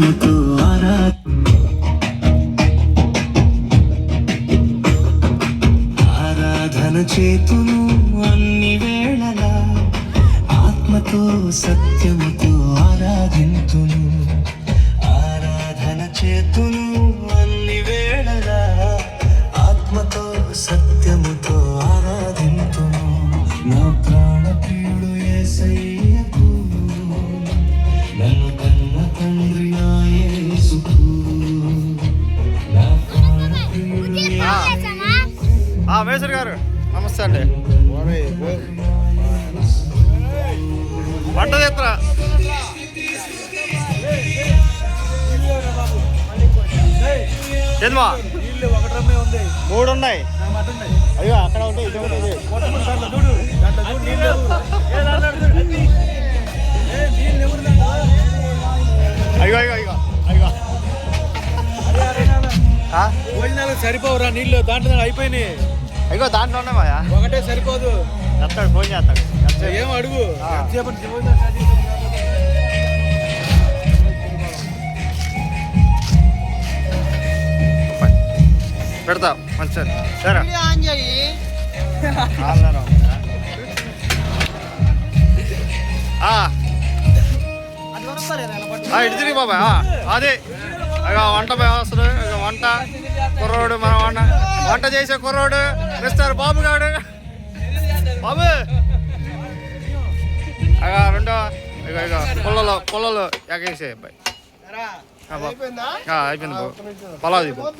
ఆత్మతో ఆరా. ఆరాధన చేతును అన్ని వేళలా ఆత్మతో సత్యముతో ఆరాధింతును. ఆరాధన చేతును అన్ని వేళలా ఆత్మతో సత్యముతో ఆరాధింతును. నా ప్రాణ ప్రియుడు ఏసయ్య. మేసర్ గారు నమస్తే అండి. వంట ఉంది మూడు ఉన్నాయి. అయ్యో అక్కడ ఉంటాయి ఇది భోజనాలకు సరిపోవురా నీళ్ళు దాంట్లో అయిపోయినాయి. అయ్యో దాంట్లో ఉన్నామాయా ఒకటే సరిపోదు. చెప్తాడు ఫోన్ చేస్తాడు? ఏం అడుగు? భోజనాలు పెడతా మంచిది సరే. ఆన్ చేయి. ఇటు తిరిగి బాబా అదే. వంట వ్యవస్థలు వంట కుర్రోడు మన వంట. వంట చేసే కుర్రోడు మిస్టర్ బాబు గాడు. బాబు. ఇక రెండో. ఇక ఇక పుల్లలు పుల్లలు ఎగేసే అబ్బాయి. ఆ, అయిపోయింది బాబు పలాది బాబు